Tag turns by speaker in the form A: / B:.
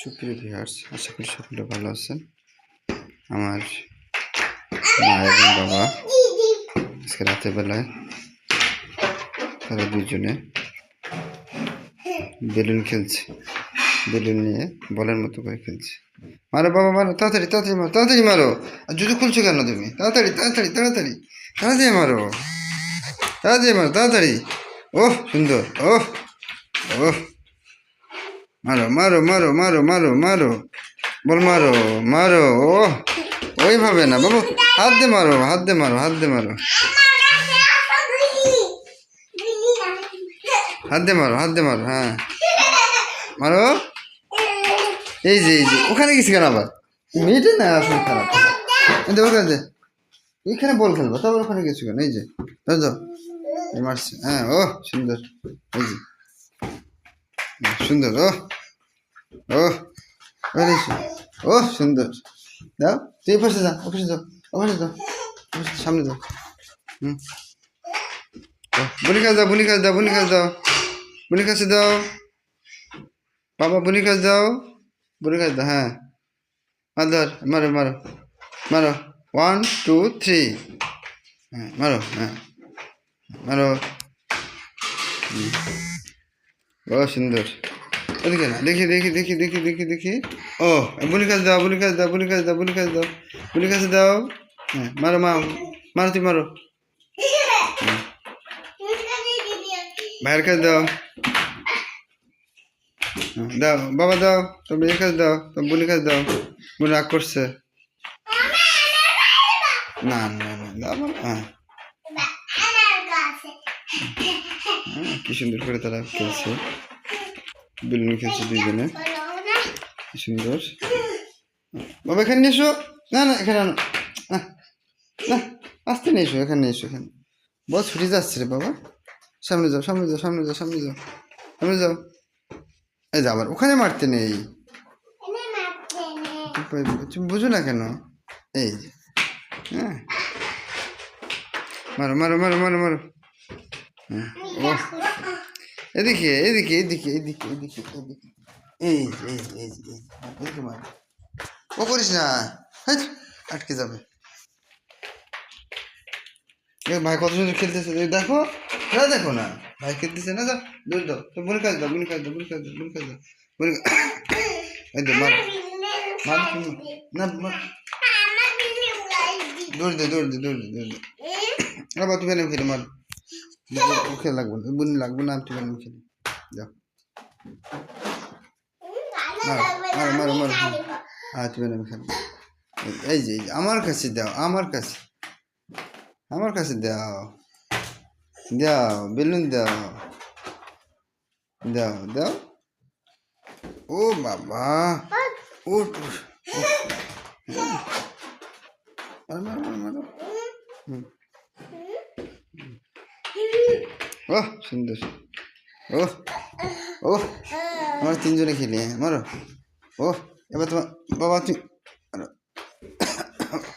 A: সুপ্রিয় ভিউয়ার্স, আশা করি সকলে ভালো আছেন। আমার মা এবং বাবা আজকে রাতের বেলায় তারা দুজনে বেলুন খেলছে। বেলুন নিয়ে বলের মতো করে খেলছে। মারো বাবা, মারো, তাড়াতাড়ি তাড়াতাড়ি মারো তাড়াতাড়ি মারো। আর জুতো খুলছো কেন তুমি? তাড়াতাড়ি তাড়াতাড়ি তাড়াতাড়ি তাড়াতাড়ি মারো। তাড়াতাড়ি মারো, তাড়াতাড়ি। ওহ, সুন্দর। ওহ ওহ। মারো মারো মারো মারো মারো মারো। বল মারো মারো ও ওইভাবে না, বাবু, হাত দে মারো, হাত দে মারো, হাত দে মারো। হাত দে মারো, হাত দে মারো হ্যাঁ। মারো? এই যে এই যে, ওখানে গেছি কেন আবার? মেয়েটা না, আসলে খারাপ। দে ওখানে দে ওইখানে বল খেলব, তারপর ওখানে গেছি কেন? এই যে দাও মারছে হ্যাঁ ও সুন্দর। এই যে। সুন্দর ও ও ও সুন্দর দাও তুই পাশে যা অফিসে যাও অফিসে যাও সামনে যাও হুম ও, বুনি কাজ দাও বুনি কাজ দাও বুনি কাজ দাও বুনি কাছে দাও বাবা বুনি কাজ দাও বুনি কাজ দাও হ্যাঁ আর ধর মারো মারো মারো ওয়ান টু থ্রি হ্যাঁ মারো হ্যাঁ মারো হুম। ও সুন্দর। ওদিকে না দেখি দেখি দেখি দেখি দেখি দেখি। ও বুনি কাজ দাও বুনি কাজ দাও বুনি কাজ দাও বুনি কাজ দাও বুনি কাছে দাও। হ্যাঁ মারো মা মারো তুই মারো। ভাইয়ের কাজ দাও। হ্যাঁ, দাও বাবা দাও তো মেয়ের কাজ দাও তো বুনি কাজ দাও। বুনি রাগ করছে। না না না দাও। হ্যাঁ। হ্যাঁ, কি সুন্দর করে তারা খেলছে। বেলুন খেলছে দুইজনে। কি সুন্দর। বাবা এখানে এসো। না না এখানে আনো। না না আসতে নিয়ে এসো এখানে নিয়ে এসো এখানে। বল ছুটি যাচ্ছে রে বাবা। সামনে যাও সামনে যাও সামনে যাও সামনে যাও সামনে যাও। এই যা আবার ওখানে মারতে নেই। বুঝো না কেন? এই হ্যাঁ। মারো মারো মারো মারো মারো। হ্যাঁ ও এদিকে এদিকে এদিকে এদিকে এদিকে এদিকে এই যে, এই যে, এই যে, এই যে, হ্যাঁ, এদিকে মার ও করিস না হেৎ, আটকে যাবে এ ভাই কত সুন্দর খেলতেছে এই দেখো না দেখো না ভাই খেলতেছে না যা দৌড় দাও তো বুনি কাজ দাও বুনি কাজ দাও বুনি কাজ দাও বুনি কাজ দাও বুনি কাজ- এই তো মার মার তুমি না মার দৌড় দে দৌড় দে দৌড় দে দৌড় দে আবার তুমি এনে খেলে মার খেলে লাগবে না বুনি লাগবে না এনে খেলে। যাও মারো মারো মারো যে এই যে, আমার কাছে দাও আমার কাছে। আমার কাছে দাও। দাও বেলুন দাও। দাও দাও। ও বাবা। ও মারো মারো মারো মারো হুম। ও সুন্দর। ও ওহ আমার তিনজনে খেলি হ্যাঁ মারো। ও এবার তোমার বাবা তুমি